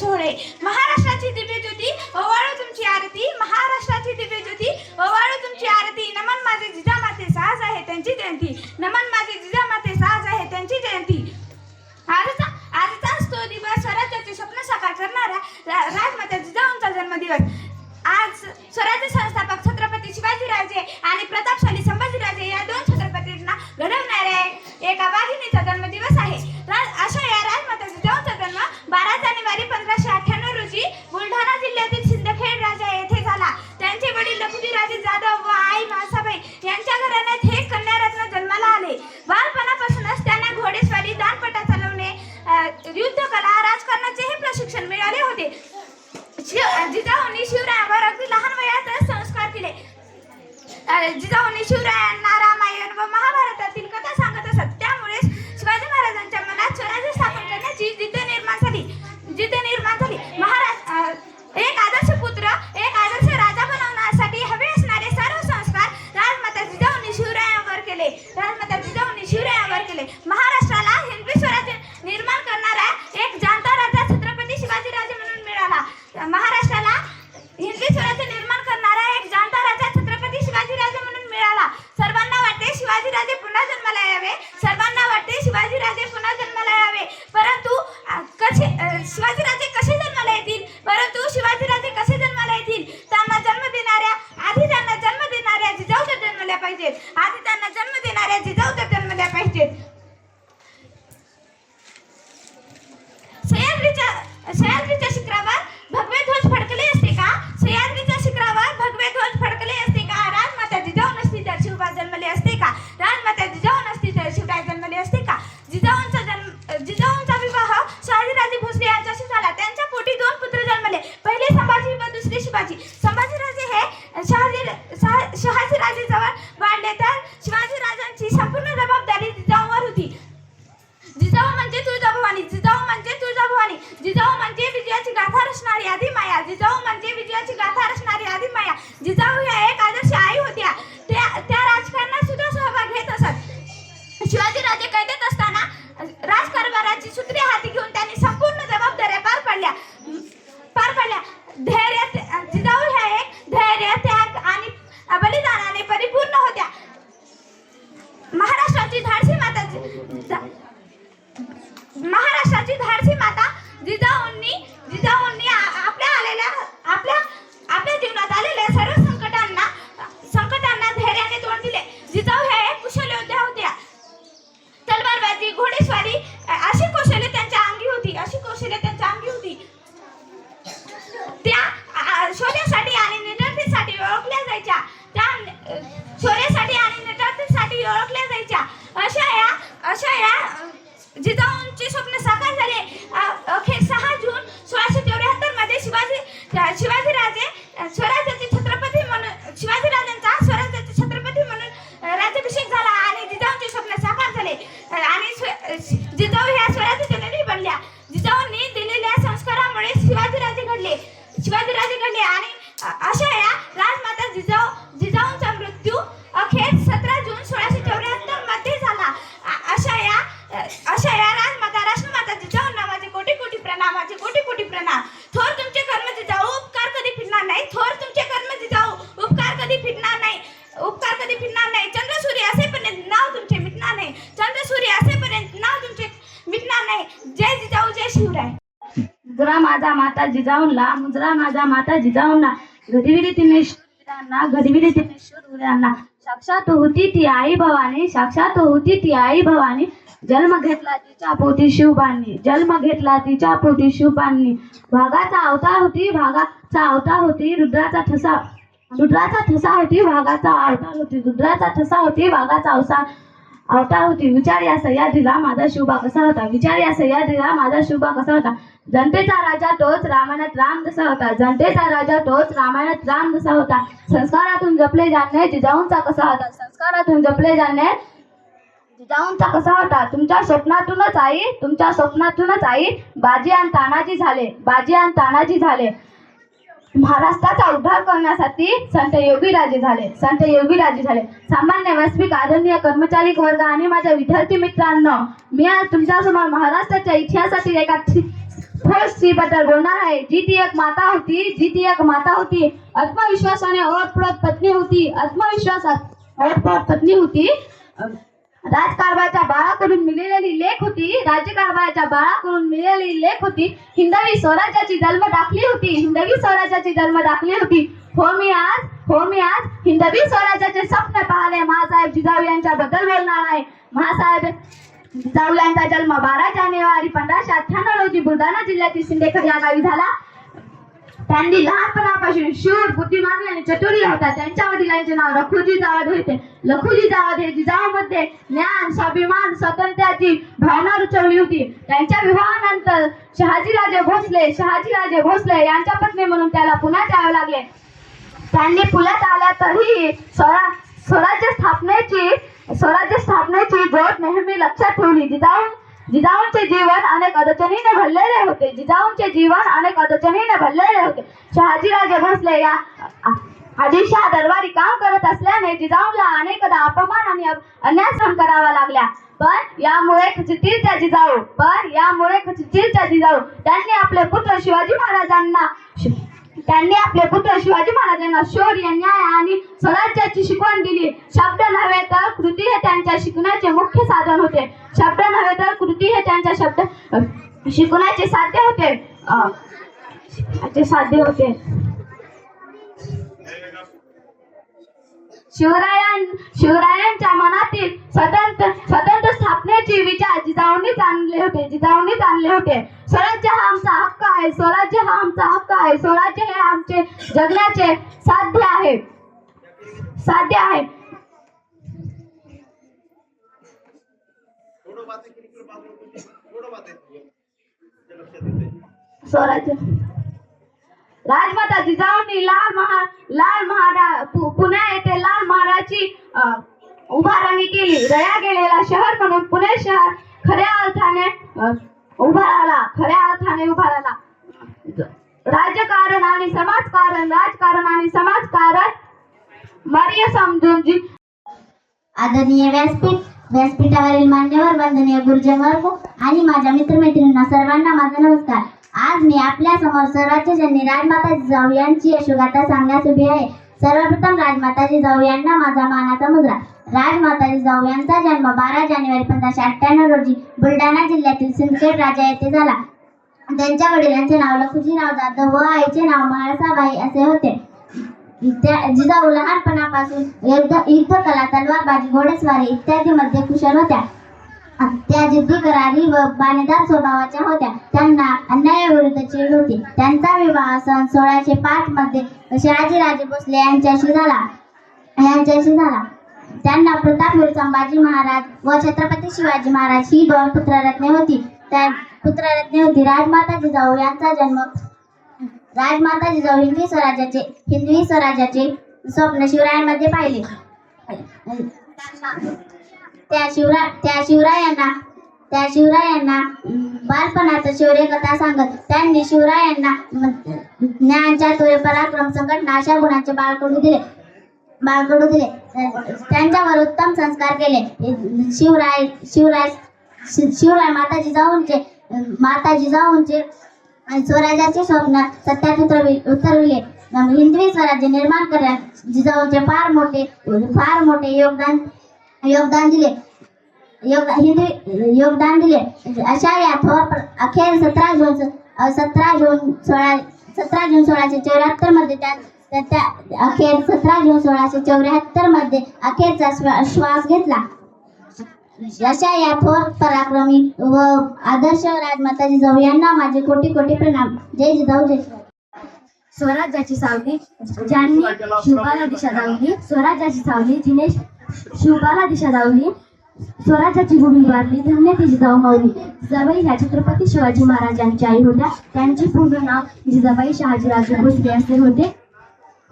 झोळे. महाराष्ट्राची दिव्य ज्योती ओवाळू तुमची आरती. महाराष्ट्राची दिव्य ज्योती ओवाळू तुमची आरती. नमन माझे जिजामाते साज आहे त्यांची जयंती. नमन माझे जिजामाते साज आहे त्यांची जयंती. आजचा आजचाच तो दिवस स्वराज्याचे स्वप्न साकार करणाऱ्या राजमाता जिजाऊंचा जन्मदिवस. आज स्वराज्य संस्थापक छत्रपती शिवाजीराजे आणि प्रतापशाली संभाजीराजे या दोन छत्रपतींना घडवणाऱ्या एका वाघिणीचा जन्मदिवस आहे. अशा या राजमाता जिजाऊंचा बारा जानेवारी पंधराशे अठ्ठ्याण्णव रोजी बुलढाणा जिल्ह्यातील सिंदखेड राजा येथे झाला. त्यांचे वडील लखुजीराजे जाधव व आई मासाबाई यांच्या घराण्यात हे कन्यारत्न जन्माला आले. बालपणापासूनच त्यांना घोडेस्वारी दानपटा चालवणे अ, युद्धकला राजकारणाचेही प्रशिक्षण मिळाले होते. जिजाऊंनी पाहिजेत. आधी त्यांना जन्म देणाऱ्या जिजाऊ जन्म द्या पाहिजेत. सह्याद्रीच्या सह्याद्रीच्या शिखरावर भगवे ध्वज फडकले असते का? सह्याद्रीच्या शिखरावर भगवे ध्वज फडकले रचणारी आधी माया. जिजाऊ म्हणजे विजयाची गाथा रचणारी आधी माया. जिजाऊ ह्या एक आदर्श आई होत्या. त्या त्या राजकारणात सुद्धा सहभाग घेत असत. शिवाजीराजे कैदेत असताना राजकारभाराची सूत्रे हाती घेऊन त्यांनी संपूर्ण जबाबदाऱ्या पार पाडल्या. पार पाडल्या. धैर्य जिजाऊ ह्या एक धैर्य त्याग आणि बलिदानाने परिपूर्ण होत्या. महाराष्ट्राची धाडसी माता महाराष्ट्राची धाडसी माता जिजाऊंनी जिजाऊंनी माता मुजरा माझा माता जिजाऊंना घडीविडी तिने शूरवीरांना घडीविडी तिने शूरवीरांना साक्षात होती ती आई भवानी साक्षात होती ती आई भवानी. जन्म घेतला तिच्या पोटी शिवबांनी जन्म घेतला तिच्या पोटी शिवबांनी भागाचा अवतार होती भागाचा अवतार होती रुद्राचा ठसा रुद्राचा ठसा होती भागाचा अवतार होती रुद्राचा ठसा होती भागाचा अवसार अवतार होती. विचार या सह्याद्रीला माझा शिवबा कसा होता? विचार या सह्याद्रीला माझा शिवबा कसा होता? जनतेचा राजा तोच रामायणात राम जसा होता. जनतेचा राजा तोच रामायणात राम जसा होता. संस्कारातून जपले जाणे जिजाऊंचा कसा होता? संस्कारातून जपले जाणे जिजाऊंचा कसा होता? तुमच्या स्वप्नातूनच आई तुमच्या स्वप्नातूनच आई बाजी आणि तानाजी झाले. बाजी आणि तानाजी झाले. महाराष्ट्राचा उद्धार करण्यासाठी संत योगीराजे झाले. संत योगीराजे झाले. सामान्य वैश्विक आदरणीय कर्मचारी वर्ग आणि माझ्या विद्यार्थी मित्रांनो मी आज तुमच्यासमोर महाराष्ट्राच्या इतिहासातील एका ठि- स्त्री बद्दल बोलणार आहे. जी ती एक माता होती जी ती एक माता होती. आत्मविश्वासाने ओळखपळत पत्नी होती. आत्मविश्वासात ओळखपळत पत्नी होती. राजकारभाराच्या बाळाकडून मिळालेली लेख होती राज्यकारभाराच्या बाळाकडून मिळालेली लेख होती. हिंदवी स्वराज्याची जन्म दाखली होती हिंदवी स्वराज्याची जन्म दाखली होती. हो मी आज हो मी आज हिंदवी स्वराज्याचे स्वप्न पाहले. महासाहेब जिजाऊ यांच्याबद्दल बोलणार आहे. महासाहेब जिजाऊ यांचा जन्म बारा जानेवारी पंधराशे अठ्ठ्याण्णव रोजी बुलढाणा जिल्ह्यातील सिंदेखर या गावी झाला. त्यांनी लहानपणापासून शूर बुद्धिमान आणि चतुर्य होता. त्यांच्या वडिलांचे नाव लखुजी जावद होते. लखुजी जावद हे जिजाऊमध्ये ज्ञान स्वाभिमान स्वातंत्र्याची भावना रुचवली होती. त्यांच्या विवाहानंतर शहाजीराजे भोसले शहाजीराजे भोसले यांच्या पत्नी म्हणून त्याला पुण्यात यावे लागले. त्यांनी पुण्यात आल्या तरीही स्वरा स्वराज्य स्थापनेची स्वराज्य स्थापनेची जोड नेहमी लक्षात ठेवली. जिजाऊ जिजाऊंचे जीवन अनेक अडचणीने भरलेले होते. जिजाऊंचे जीवन अनेक अडचणीने भरलेले होते. शहाजीराजे भोसले या आदिलशाह दरबारी काम करत असल्याने जिजाऊला अनेकदा अपमान आणि अन्याय सहन करावा लागल्या पण यामुळे खचितीलच्या जिजाऊ पण यामुळे खचितीलच्या जिजाऊ त्यांनी आपले पुत्र शिवाजी महाराजांना त्यांनी आपले पुत्र शिवाजी महाराजांना शौर्य न्याय आणि स्वराज्याची शिकवण दिली. शब्द नव्हे तर कृती हे त्यांच्या शिकण्याचे मुख्य साधन होते. शब्द नव्हे तर कृती हे त्यांच्या शब्द शिकवण्याचे साध्य होते. साध्य होते. शिवरायां शिवरायांच्या मनातील स्वतंत्र स्वतंत्र स्थापनेचे विचार जिजाऊनीच आणले होते जिजाऊनीच आणले होते. स्वराज्य हा आमचा हक्क आहे स्वराज्य हा आमचा हक्क आहे स्वराज्य हे आमचे जगण्याचे साध्य आहे. साध्य आहे. थोडं लक्षात येते स्वराज्य. राजमाता जिजाऊंनी लाल महा लाल महारा पुणे येथे लाल महाराची उभारणी केली. रया गेलेला शहर म्हणून पुणे शहर खऱ्या अर्थाने उभारला खऱ्या अर्थाने उभारला. राजकारण आणि समाजकारण राजकारण आणि समाजकारण. मार्य समजून जी आदरणीय व्यासपीठ व्यासपीठावरील मान्यवर वंदनीय गुरुजन वर्ग आणि माझ्या मित्रमैत्रिणींना सर्वांना माझा नमस्कार. आज मी आपल्यासमोर स्वराज्य जननी राजमाता जिजाऊ यांची यशोगाथा सांगण्यास उभी आहे सर्वप्रथम राजमाता जिजाऊ यांना माझा मानाचा मुजरा राजमाता जिजाऊ यांचा जन्म बारा जानेवारी पंधराशे अठ्ठ्याण्णव रोजी बुलढाणा जिल्ह्यातील सिंदखेड राजा येथे झाला. त्यांच्या वडिलांचे नाव लखुजीराव जाधव व आईचे नाव महाळसाबाई असे होते. त्या जिजाऊ लहानपणापासून युद्ध युद्ध कला तलवारबाजी घोडेस्वारी इत्यादीमध्ये कुशल होत्या. त्या जिद्दी करारी व बाणेदार स्वभावाच्या होत्या. त्यांना अन्यायाविरुद्ध चीड होती. त्यांचा विवाह सन सोळाशे पाच मध्ये शिवाजीराजे भोसले यांच्याशी झाला. यांच्याशी झाला. त्यांना प्रतापवीर संभाजी महाराज व छत्रपती शिवाजी महाराज ही दोन पुत्ररत्ने होती. त्या पुत्ररत्ने होती राजमाता जिजाऊ यांचा जन्म राजमाता जिजाऊ हिंदवी स्वराज्याचे हिंदवी स्वराज्याचे स्वप्न शिवरायांमध्ये पाहिले. त्या शिवरा त्या शिवरायांना त्या शिवरायांना बालपणाचा बालपणाचं शौर्य कथा सांगत त्यांनी शिवरायांना ज्ञानच्या ज्ञान पराक्रम संघटना अशा गुणांचे बाळकडू दिले. बाळकडू दिले. त्यांच्यावर उत्तम संस्कार केले. शिवराय शिवराय शिवराय माता जिजाऊंचे माता जिजाऊंचे आणि स्वराज्याचे स्वप्न सत्यात उतरवि उतरविले हिंदवी स्वराज्य निर्माण करण्यात जिजाऊंचे फार मोठे फार मोठे योगदान योगदान दिले. योगदान हिंदवी योगदान दिले. अशा या थोर अखेर सतरा जून सतरा जून सोळा सतरा जून सोळाशे चौऱ्याहत्तरमध्ये त्या त्या- अखेर सतरा जून सोळाशे चौऱ्याहत्तरमध्ये अखेरचा श्वा- श्वास घेतला. अशा या थोर पराक्रमी व आदर्श राजमाता जिजाऊ यांना माझे कोटी कोटी प्रणाम. जय जिजाऊ जय शिवाजी. स्वराज्याची सावली ज्यांनी शिवबाला दिशा दावली स्वराज्याची सावली जिने शिवबाला दिशा दावली स्वराज्याची गुढी उभारली धन्य ती जिजाऊ माऊली. जिजाबाई ह्या छत्रपती शिवाजी महाराजांची आई होत्या. त्यांचे पूर्ण नाव जिजाबाई शहाजीराजे भोसले असे होते.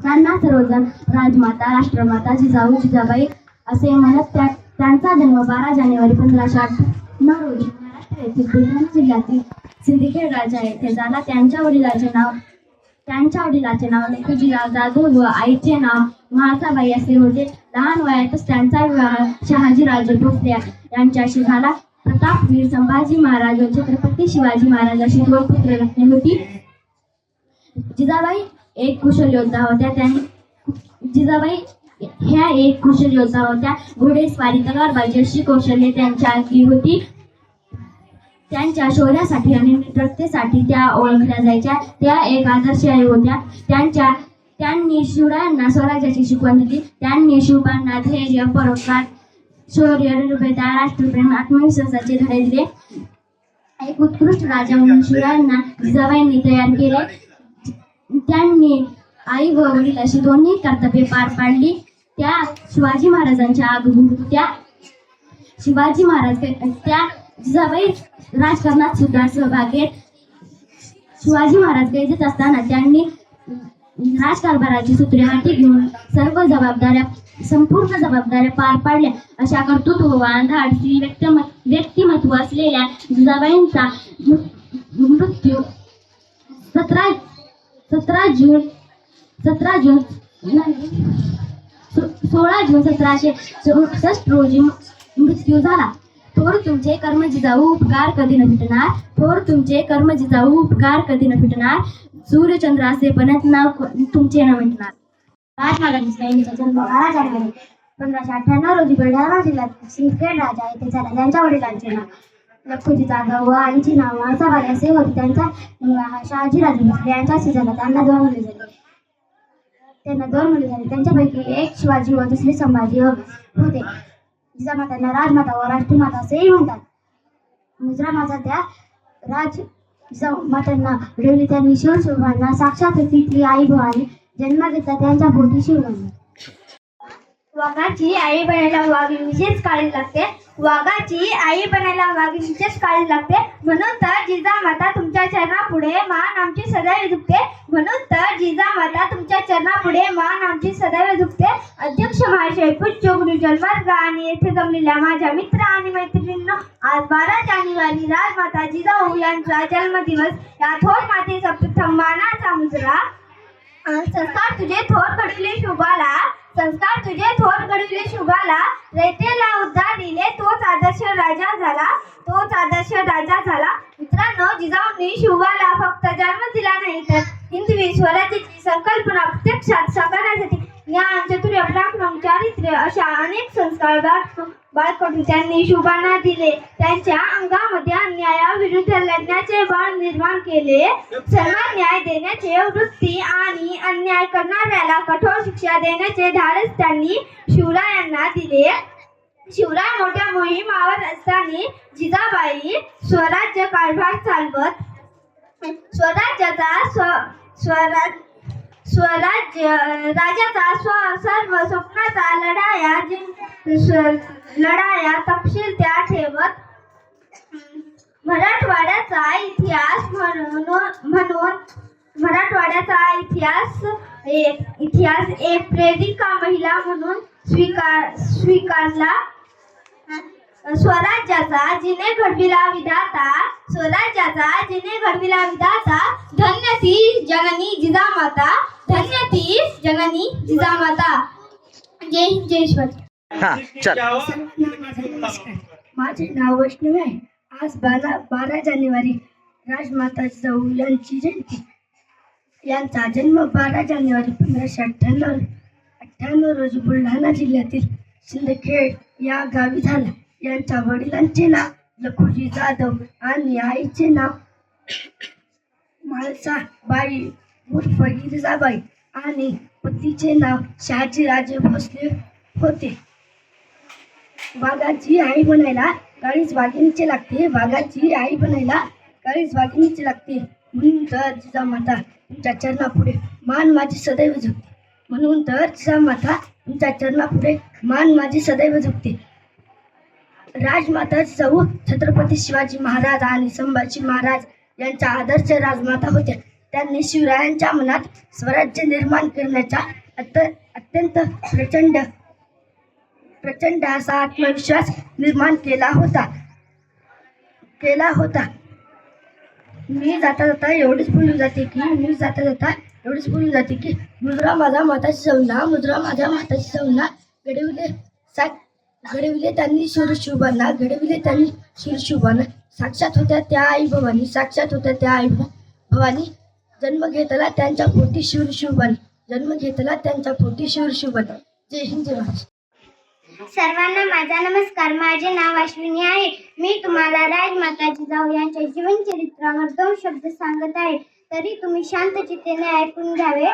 त्यांना सर्वजण राजमाता राष्ट्रमाता जिजाऊ जिजाबाई असे म्हणत त्या त्यांचा जन्म बारा जानेवारी पंधराशे अठ्ठ्याण्णव रोजी महाराष्ट्र येथील बुलढाणा जिल्ह्यातील सिंदखेड राजा येथे झाला. त्यांच्या वडिलाचे नाव त्यांच्या वडिलाचे नाव लखुजीराव जाधव व आईचे नाव म्हाळसाबाई असे होते. लहान वयातच त्यांचा विवाह शहाजीराजे भोसले यांच्याशी झाला. प्रतापवीर संभाजी महाराज व छत्रपती शिवाजी महाराजांची दोन पुत्र रत्ने होती. जिजाबाई एक कुशल योद्धा होत्या. त्यांनी जिजाबाई ह्या एक कुशल योद्धा होत्या. घोडेस्वारी तलवारबाजी अशी कौशल्ये त्यांच्या अंगी होती. त्यांच्या शौर्यासाठी आणि नेतृत्वासाठी त्या ओळखल्या जायच्या. त्या एक आदर्श आई होत्या. त्यांच्या त्यांनी शिवरायांना स्वराज्याची शिकवण दिली. त्यांनी शिवबांना धैर्य परोपकार शौर्य निर्भयता राष्ट्रप्रेम आत्मविश्वासाचे धडे दिले. एक उत्कृष्ट राजा म्हणून शिवरायांना जिजाबाईंनी तयार केले. त्यांनी आई व वडील अशी दोन्ही कर्तव्ये पार पाडली. त्या शिवाजी महाराजांच्या आगमन होत्या शिवाजी महाराज त्या जिजाबाई राजकारणात सुद्धा सहभाग घेत. शिवाजी महाराज कैदेत असताना त्यांनी राजकारभाराची सूत्रे हाती घेऊन सर्व जबाबदाऱ्या संपूर्ण जबाबदाऱ्या पार पाडल्या. अशा कर्तृत्ववान धाडसी व्यक्तिम व्यक्तिमत्व असलेल्या जिजाबाईंचा मृत्यू सतरा सतरा जून सतरा जून सोळा जून सतराशे चौसष्ट रोजी मृत्यू झाला. थोर तुमचे कर्म जिजाऊ उपकार कधी न फिटणार? थोर तुमचे कर्म जिजाऊ उपकार कधी न फिटणार? सूर्यचंद्राचे असे नाव तुमचे न मिटणार. महात्मा गांधी जन्म बारा जानेवारी पंधराशे अठ्ठ्याण्णव रोजी बुलढाणा जिल्ह्यात सिंदखेड राजा येथे झाला. त्यांच्या वडिलांचे नाव लखुजी जाधव व आईचे नाव असे होते. त्यांचा शहाजी राजे शहाजीराजे भोसले यांच्याशी झाला. त्यांना दोन मुले झाले. त्यांना दोन मुली झाले. त्यांच्यापैकी एक शिवाजी व दुसरे संभाजी होते. जिजामातांना राजमाता व राष्ट्रमाता असेही म्हणतात. मुजरा माता त्या राज जिजामातांना घडवली त्यांनी शिवशोभांना साक्षात होती ती आई भवानी जन्म घेतला. त्यांच्या भोवती शिवबांना वाघाची आई बहिणीला वाघ विशेष काळजी लागते. वाघाची आई बनायला वाघ विशेष लागते. म्हणून तर जिजामाता तुमच्या चरणापुढे मान आमची सदैव झुकते म्हणून तर जिजामाता तुमच्या चरणापुढे मान आमची सदैव झुकते अध्यक्ष महाशय पूज्य गुरुजन आणि येथे जमलेल्या माझ्या मित्र आणि मैत्रिणींना आज बारा जानेवारी राजमाता जिजाऊ यांचा जन्मदिवस. या थोर मातेचा प्रथम मानाचा मुजरा. संस्कार तुझे थोर घडले शुभाला. संस्कार तुझे थोर घडविले शुभाला. रयतेला उद्धार दिले. तोच आदर्श राजा झाला. तोच आदर्श राजा झाला. मित्रांनो जिजाऊंनी शुभाला फक्त जन्म दिला नाही तर हिंदवी स्वराज्याची संकल्पना प्रत्यक्षात साकारण्यासाठी ज्ञान चतुर्य पराक्रम चारित्र्य अशा अनेक संस्कार बाळकडून त्यांनी शुभांना दिले. त्यांच्या अंगामध्ये अन्यायाविरुद्ध लढण्याचे बळ निर्माण केले. सर्व न्याय देण्याचे वृत्ती आणि अन्याय करणाऱ्याला कठोर शिक्षा देण्याचे धाडस त्यांनी शिवरायांना दिले. शिवराय मोठ्या मोहिमावर असताना जिजाबाई स्वराज्य कारभार चालवत स्वराज्याचा स्व स्वराज स्वराज्य राजाचा स्व सर्व स्वप्नाचा लढाया स्व- लढाया तपशील त्या ठेवत. मराठवाड्याचा इतिहास म्हणून म्हणून मराठवाड्याचा इतिहास ए इतिहास एक प्रेरिका महिला म्हणून स्वीकार स्वीकारला. स्वराज्याचा जिने घडविला विधाता स्वराज्याचा जिने घडविला विधाता धन्य ती जननी जिजामाता धन्य ती जननी जिजामाता. जय हिंद जय शिवाजी हा नमस्कार माझे नाव वैष्णवी आहे. आज बारा बारा जानेवारी राजमाता जिजाऊ यांची जयंती. यांचा जन्म बारा जानेवारी पंधराशे अठ्ठ्याण्णव अठ्ठ्याण्णव रोजी बुलढाणा जिल्ह्यातील शिंदखेड या गावी झाला. यांच्या वडिलांचे नाव लखुजी जाधव आणि आईचे नाव म्हाळसा बाई उर्फ गिरिजाबाई आणि पतीचे नाव शहाजीराजे भोसले होते. वाघाची आई बनायला काळीच वाघिणीचे लागते. वाघाची आई बनायला काळीच वाघिणीचे लागते. म्हणून तर जिजामाता तुमच्या चरणापुढे मान माझी सदैव झुकते. म्हणून तर जिजामाता तुमच्या चरणापुढे मान माझी सदैव झुकते. राजमाता सौ छत्रपती शिवाजी महाराज आणि संभाजी महाराज यांच्या आदर्श राजमाता होत्या त्यांनी शिवरायांच्या मनात स्वराज्य निर्माण करण्याचा अत्य अत्यंत प्रचंड प्रचंड असा आत्मविश्वास निर्माण केला होता. केला होता. मी जाता जाता एवढीच बोलून जाते की मी जाता जाता एवढीच बोलून जाते की मुजरा माझा माताची सवना मुजरा माझ्या माताची सवना घडविले सात घडविले त्यांनी शिवशुभांना घडविले त्यांनी शिवशुभांना साक्षात होत्या त्या आई भवानी साक्षात होत्या त्या आई भवानी. जन्म घेतला त्यांच्या पोटी शिवशुभान जन्म घेतला त्यांच्या पोटी शिवशुभान जय हिंद जय महाराष्ट्र. सर्वांना माझा नमस्कार. माझे नाव अश्विनी आहे. मी तुम्हाला राजमाता जिजाऊ यांच्या जीवन चरित्रावर दोन शब्द सांगत आहे. तरी तुम्ही शांत चित्तेने ऐकून घ्यावे.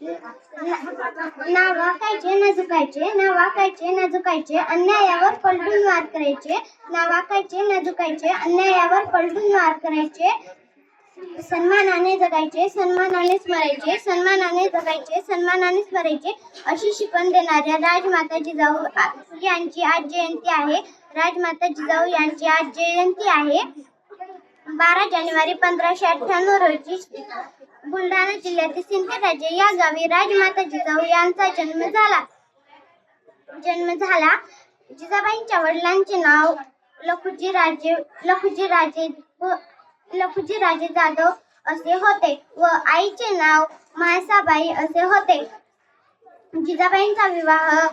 ना वाकायचे ना झुकायचे ना वाकायचे ना झुकायचे अन्यायावर पलटून वार करायचे ना वाकायचे ना झुकायचे अन्यायावर पलटून वार करायचे. सन्मानाने जगायचे सन्मानाने स्मरायचे सन्मानाने जगायचे सन्मानाने स्मरायचे अशी शिकवण देणाऱ्या राजमाता जिजाऊ यांची आज जयंती आहे. राजमाता जिजाऊ यांची आज जयंती आहे. बारा जानेवारी पंधराशे अठ्ठ्याण्णव रोजी बुलढाणा जिल्ह्यातील सिंदखेड या गावी राजमाता जिजाऊ यांचा जन्म झाला. जन्म झाला. जिजाबाईंच्या वडिलांचे नाव लखुजी राजे लखुजी राजे व लखुजी राजे जाधव असे होते व आईचे नाव म्हाळसाबाई असे होते. जिजाबाईंचा विवाह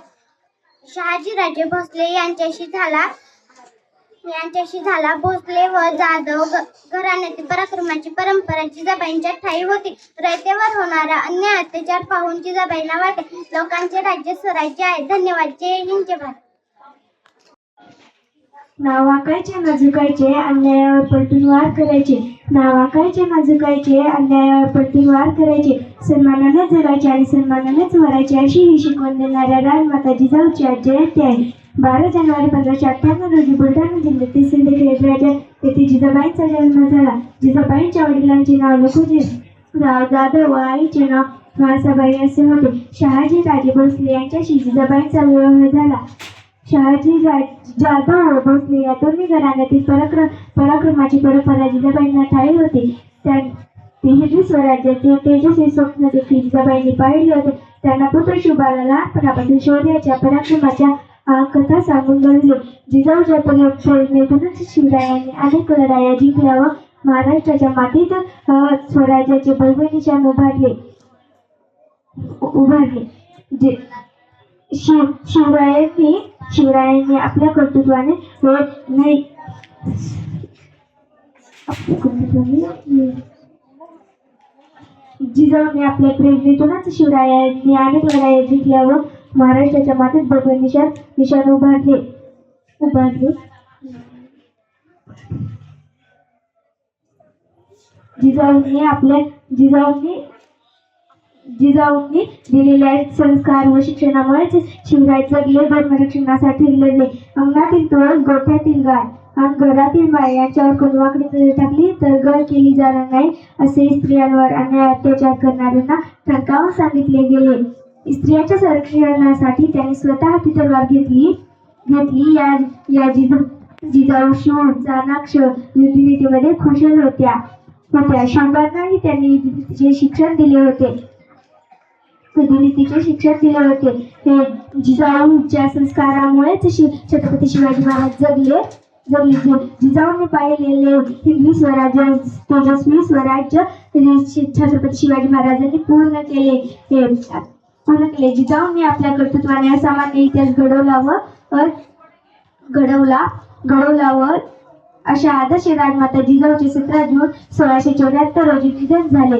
शहाजीराजे भोसले यांच्याशी झाला. यांच्याशी झाला भोसले व जाधव. घराण्यातील पराक्रमाची परंपरा जिजाबाईंच्या ठाई होती. रयतेवर होणारा अन्याय अत्याचार पाहून जिजाबाईंना वाटे. लोकांचे राज्य स्वराज्य आहे. धन्यवाद. जय हिंद जय भारत. नावाकायचे नाजुकायचे अन्यायावर पलटून वार करायचे. नावाकायचे नाजुकायचे अन्यायावर पलटून वार करायचे. सन्मानाने जगायचे आणि सन्मानानेच मरायचे अशी ही शिकवण देणाऱ्या रानमाता जिजाऊची आज जयंती आहे. बारा जानेवारी पंधराशे अठ्ठ्याण्णव रोजी बुलढाणा जिल्ह्यातील सिंदखेड राजा येथे जिजाबाईंचा जन्म झाला. जिजाबाईंच्या वडिलांचे नाव लखुजी राव जाधव व आईचे नाव मासाबाई असे होते. शहाजी राजे भोसले यांच्याशी जिजाबाईंचा विवाह झाला. शहाजी राज जाधव व भोसले या दोन्ही घराण्यातील पराक्रम पराक्रमाची परंपरा जिजाबाईंना ठाई होती. त्या हिंदवी स्वराज्याचे तेजस्वी स्वप्न देखील जिजाबाईंनी पाहिले होते. त्यांना पुत्र शुभाला लहानपणापासून शौर्याच्या पराक्रमाच्या कथा सांगून घडले जिजाऊच्या प्रेरणेतूनच शिवरायांनी अनेक लढाया जिंकल्या व महाराष्ट्राच्या मातीत स्वराज्याचे भव्य निशाण उभारले उभारले. जे शिव शिवरायांनी शिवरायांनी आपल्या कर्तृत्वाने नाही. आपल्या कर्तृत्वाने जिजाऊने आपल्या प्रेरणेतूनच शिवरायांनी अनेक लढाया जिंकल्या व महाराष्ट्राच्या मातीत भगवान निशाण निशाण उभारले उभारले जिजाऊंनी आपल्या जिजाऊंनी जिजाऊंनी दिलेल्या संस्कार व शिक्षणामुळेच शिवराय जगले धर्मरक्षणासाठी लढले. अंगणातील तुळस गोठ्यातील गाय आणि घरातील माय यांच्यावर कोणी नजर टाकली तर गळ केली जाणार नाही असे स्त्रियांवर अन्याय अत्याचार करणाऱ्यांना ठणकावून सांगितले गेले. स्त्रियांच्या संरक्षणासाठी त्यांनी स्वतः हाती तलवार घेतली घेतली. या या जिजा जिजाऊ शिवून चाणाक्ष युद्धनीतीमध्ये खुशल होत्या. होत्या. शंभरनाही त्यांनी युद्धनीतीचे शिक्षण दिले होते. युद्धनीतीचे शिक्षण दिले होते. हे जिजाऊच्या संस्कारामुळेच शिव छत्रपती शिवाजी महाराज जगले जगले. जिजाऊने पाहिलेले हिंदवी स्वराज्य तेजस्वी स्वराज्य छत्रपती शिवाजी महाराजांनी पूर्ण केले. हे पूर्ण केले जिजाऊने आपल्या कर्तृत्वाने असामान्य इतिहास घडवला व घडवला घडवला व अशा आदर्श राजमाता जिजाऊचे सतरा जून सोळाशे चौऱ्याहत्तर रोजी निधन झाले.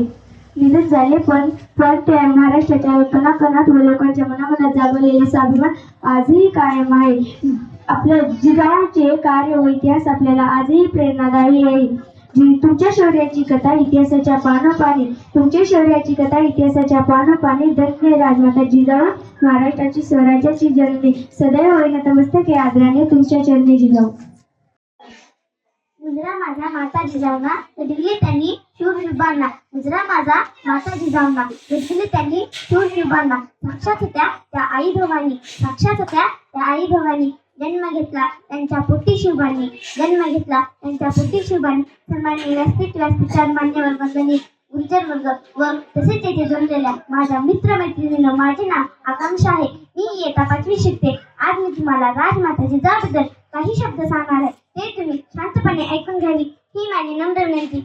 निधन झाले पण पण त्या महाराष्ट्राच्या कणाकणात व लोकांच्या मनामनात जागवलेले स्वाभिमान आजही कायम आहे. आपल्या जिजाऊचे कार्य व इतिहास आपल्याला आजही प्रेरणादायी आहे. तुमच्या शौर्याची कथा इतिहासाच्या पानापाने तुमच्या शौर्याची कथा इतिहासाच्या पानापाने धन्य राजमाता जिजाऊ महाराष्ट्राची स्वराज्याची जननी सदैव होईना नतमस्तके आदराने तुमच्या चरणी जिजाऊ. मुजरा माझा माता जिजाऊना घडविले त्यांनी शूर युबांना मुजरा माझा माता जिजाऊना घडविले त्यांनी शूर युबांना साक्षात होत्या त्या आई भवानी साक्षात होत्या त्या आई भवानी. जन्म घेतला त्यांच्या पोटी शिवबांनी जन्म घेतला त्यांच्या पोटी शिवबांनी सन्मान्य व्यासपीठ व्यासपीठात मान्यवर वंदनी गुरुजन वर्ग व तसेच येथे जमलेल्या माझ्या मित्रमैत्रिणींनो माझे नाव आकांक्षा आहे. मी इयत्ता पाचवी शिकते. आज मी तुम्हाला राजमाता जिजाऊबद्दल काही शब्द सांगणार आहे. ते तुम्ही शांतपणे ऐकून घ्यावी. ही माझी नम्र विनंती.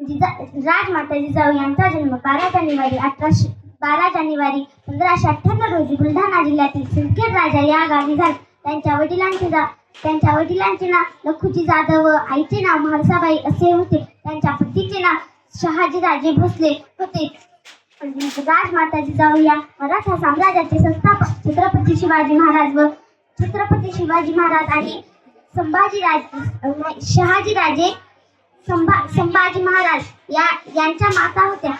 जिजा राजमाता जिजाऊ यांचा जन्म बारा जानेवारी अठराशे बारा जानेवारी पंधराशे अठ्ठ्याण्णव रोजी बुलढाणा जिल्ह्यातील सिंदखेड राजा या गावी झाला. त्यांच्या वडिलांचे जा त्यांच्या वडिलांचे नाव लखुजी जाधव व आईचे नाव म्हाळसाबाई असे होते. त्यांच्या पतीचे नाव शहाजीराजे भोसले होते. राजमाता जिजाऊ या मराठा साम्राज्याचे संस्थापक छत्रपती शिवाजी महाराज व छत्रपती शिवाजी महाराज आणि संभाजीराज शहाजीराजे संभा संभाजी महाराज या यांच्या माता होत्या.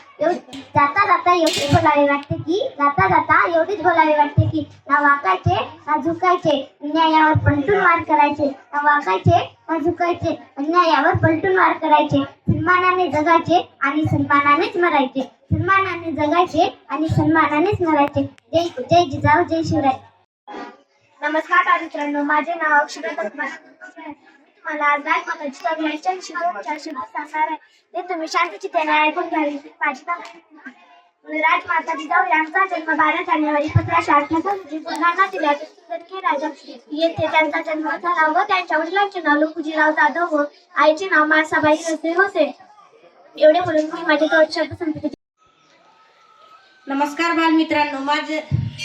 जाता जाता एवढेच बोलावे वाटते की जाता जाता एवढेच बोलावे वाटते की ना वाकायचे ना झुकायचे अन्यायावर पलटून वार करायचे ना वाकायचे ना झुकायचे अन्यायावर पलटून वार करायचे सन्मानाने जगायचे आणि सन्मानानेच मरायचे सन्मानाने जगायचे आणि सन्मानानेच मरायचे. जय जय जिजाऊ जय शिवराय. नमस्कार मित्रांनो माझे नाव अक्षरा मला आज राजमाता जिजाऊ यांच्याविषयी दोन चार सांगणार आहे. ते तुम्ही शांत चित्ताने ऐकून घ्यावे. माझे नाव राजमाता जिजाऊ यांचा जन्म बारा जानेवारी पंधराशे अठ्ठावन्न रोजी बुलढाणा जिल्ह्यातील सिंदखेड राजा. येथे त्यांचा जन्म झाला व त्यांच्या वडिलांचे नाव लखुजीराव जाधव व आईचे नाव माळसाबाई असे होते. एवढे बोलून मी माझे दोन शब्द संपते नमस्कार बालमित्रांनो. माझे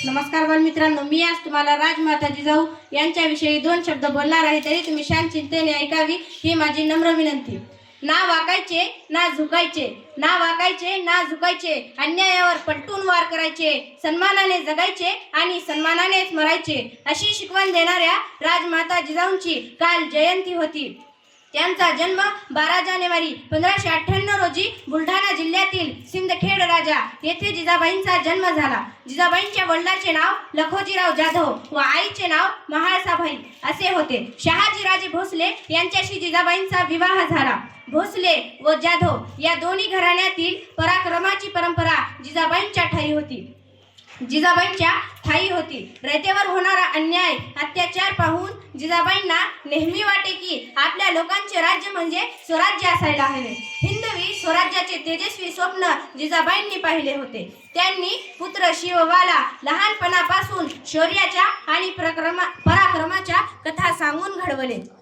नमस्कार बालमित्रांनो मी आज तुम्हाला राजमाता जिजाऊ यांच्याविषयी दोन शब्द बोलणार आहे तरी तुम्ही शांत चिंतेने ऐकावी ही माझी नम्र विनंती. ना वाकायचे ना झुकायचे. ना वाकायचे ना झुकायचे. अन्यायावर पलटून वार करायचे. सन्मानाने जगायचे आणि सन्मानानेच मरायचे. अशी शिकवण देणाऱ्या राजमाता जिजाऊंची काल जयंती होती. त्यांचा जन्म बारा जानेवारी पंधराशे अठ्ठ्याण्णव रोजी बुलढाणा जिल्ह्यातील सिंदखेड राजा येथे जिजाबाईंचा जन्म झाला. जिजाबाईंच्या वडिलांचे नाव लखोजीराव जाधव व आईचे नाव महाळसाबाई असे होते. शहाजीराजे भोसले यांच्याशी जिजाबाईंचा विवाह झाला. भोसले व जाधव या दोन्ही घराण्यातील पराक्रमाची परंपरा जिजाबाईंच्या ठाई होती. जिजाबाईंच्या ठाई होती. रयतेवर होणारा अन्याय अत्याचार पाहून जिजाबाईंना नेहमी वाटे की आपल्या लोकांचे राज्य म्हणजे स्वराज्य असायला हवे. हिंदवी स्वराज्याचे तेजस्वी स्वप्न जिजाबाईंनी पाहिले होते. त्यांनी पुत्र शिवबाला लहानपणापासून शौर्याच्या आणि प्रक्रमा पराक्रमाच्या कथा सांगून घडवले.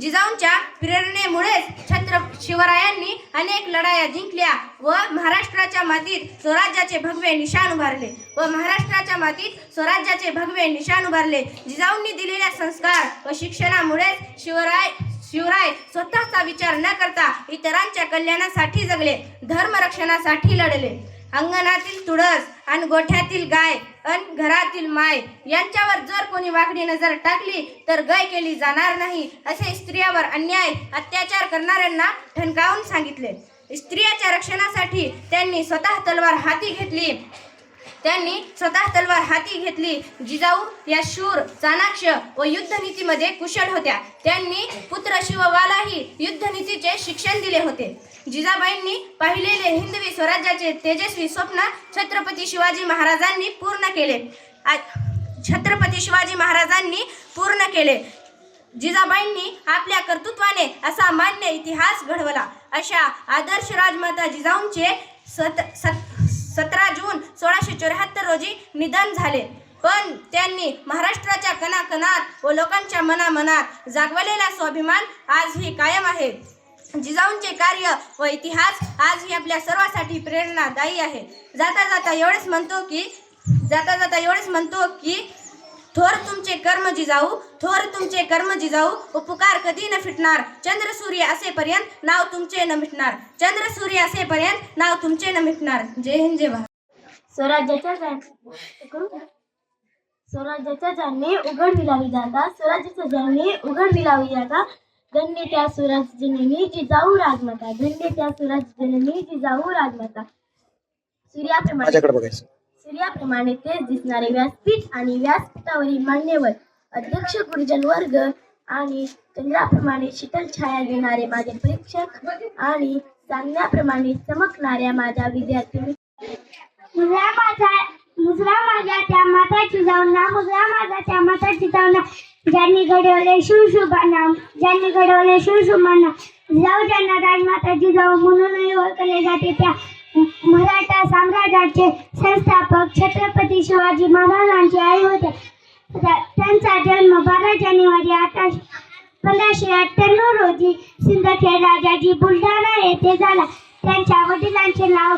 जिजाऊंच्या प्रेरणेमुळेच छत्र शिवरायांनी अनेक लढाया जिंकल्या व महाराष्ट्राच्या मातीत स्वराज्याचे भगवे निशाण उभारले. व महाराष्ट्राच्या मातीत स्वराज्याचे भगवे निशाण उभारले. जिजाऊंनी दिलेल्या संस्कार व शिक्षणामुळेच शिवराय शिवराय स्वतःचा विचार न करता इतरांच्या कल्याणासाठी जगले धर्मरक्षणासाठी लढले. अंगणातील तुळस आणि गोठ्यातील गाय अन घरातील माय यांच्यावर जर कोणी वाकडी नजर टाकली तर गय केली जाणार नाही असे स्त्रियावर अन्याय अत्याचार करणाऱ्यांना ठणकावून सांगितले. स्त्रियाच्या रक्षणासाठी त्यांनी स्वतः तलवार हाती घेतली. त्यांनी स्वतः तलवार हाती घेतली. जिजाऊ या शूर चाणाक्ष व युद्धनीतीमध्ये कुशल होत्या. त्यांनी पुत्र शिववालाही युद्धनीतीचे शिक्षण दिले होते. जिजाबाईंनी पाहिलेले हिंदवी स्वराज्याचे तेजस्वी स्वप्न छत्रपती शिवाजी महाराजांनी पूर्ण केले. छत्रपती शिवाजी महाराजांनी पूर्ण केले. जिजाबाईंनी आपल्या कर्तृत्वाने असा मान्य इतिहास घडवला. अशा आदर्श राजमाता जिजाऊंचे सत सत सतरा जून सोळाशे चौऱ्याहत्तर रोजी निधन झाले. पण त्यांनी महाराष्ट्राच्या कणाकणात व लोकांच्या मनामनात जागवलेला स्वाभिमान आजही कायम आहे. जिजाऊंचे कार्य व इतिहास आजही आपल्या सर्वांसाठी प्रेरणादायी आहे. जाता जाता एवढेच म्हणतो की जाता जाता एवढेच म्हणतो की थोर तुमचे कर्म जिजाऊ थोर तुमचे कर्म जिजाऊ उपकार कधी न फिटणार? चंद्र सूर्य असेपर्यंत नाव तुमचे न मिटणार. चंद्र सूर्य असेपर्यंत नाव तुमचे न मिटणार. जय हिंद जय भारत. स्वराज्याच्या स्वराज्याच्या जाणे उघड विलावी जाता. स्वराज्याच्या जाणे उघड विलावी जाता. धन्य त्या स्वराज जननी जिजाऊ राजमाता. धन्य त्या स्वराज जननी जिजाऊ राजमाता. सूर्याप्रमाणे. सूर्याप्रमाणे तेच दिसणारे व्यासपीठ आणि व्यासपीठावरील मान्यवर अध्यक्ष गुरुजन वर्ग आणि चंद्राप्रमाणे शीतल छाया घेणारे माझे प्रेक्षक आणि सांगण्याप्रमाणे चमकणाऱ्या माझ्या विद्यार्थी मुजरा माझा मुजरा माझ्या त्या माता चिजावना मुजरा माझा त्या माता चिजावना ज्यांनी घडवले शिवशुभा ज्यांनी घडवले शिवशुभा जाऊ ज्यांना राजमाता जिजाऊ म्हणूनही ओळखले जाते त्या. मराठा साम्राज्याचे संस्थापक छत्रपती शिवाजी महाराजांचे आई होते. त्यांचा जन्म बारा जानेवारी अठराशे पंधराशे अठ्ठ्याण्णव रोजी सिंदखेड राजाजी बुलढाणा येथे झाला. त्यांच्या वडिलांचे नाव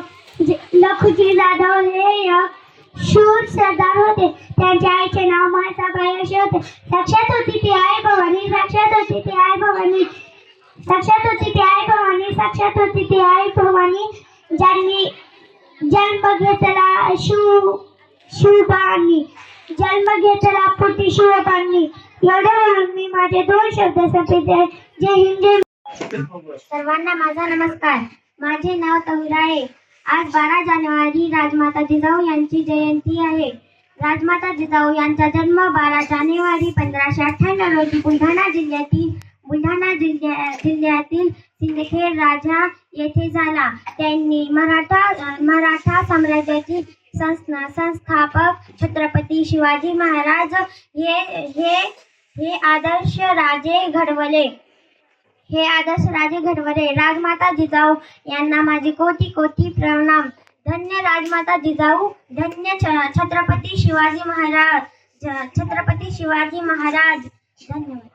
लखुजी जाधव हे एक शूर सरदार होते. त्यांच्या आईचे नाव महासाबाई असे होते. साक्षात होती ती आई भवानी साक्षात होती ती आई भवानी. साक्षात होती ती आई भवानी साक्षात होती ती आई भवानी. ज्यांनी जन्म घेतला शिव शिवबांनी जन्म घेतला पुटी शिवबांनी एवढं म्हणून मी माझे दोन शब्द संपवते. जय हिंद जय सर्वांना माझा नमस्कार. माझे नाव तहुरा आहे. आज बारा जानेवारी राजमाता जिजाऊ यांची जयंती आहे. राजमाता जिजाऊ यांचा जन्म बारा जानेवारी पंधराशे अठ्ठ्याण्णव रोजी बुलढाणा जिल्ह्यातील बुलढाणा जिल्ह्या जिल्ह्यातील सिंदखेड राजा येथे झाला. त्यांनी मराठा मराठा साम्राज्याची संस्था संस्थापक छत्रपती शिवाजी महाराज हे हे हे आदर्श राजे घडवले. हे आदर्श राजे घडवले. राजमाता जिजाऊ यांना माझे कोटी कोटी प्रणाम. धन्य राजमाता जिजाऊ धन्य छ- छत्रपती शिवाजी महाराज छ- छत्रपती शिवाजी महाराज. धन्यवाद.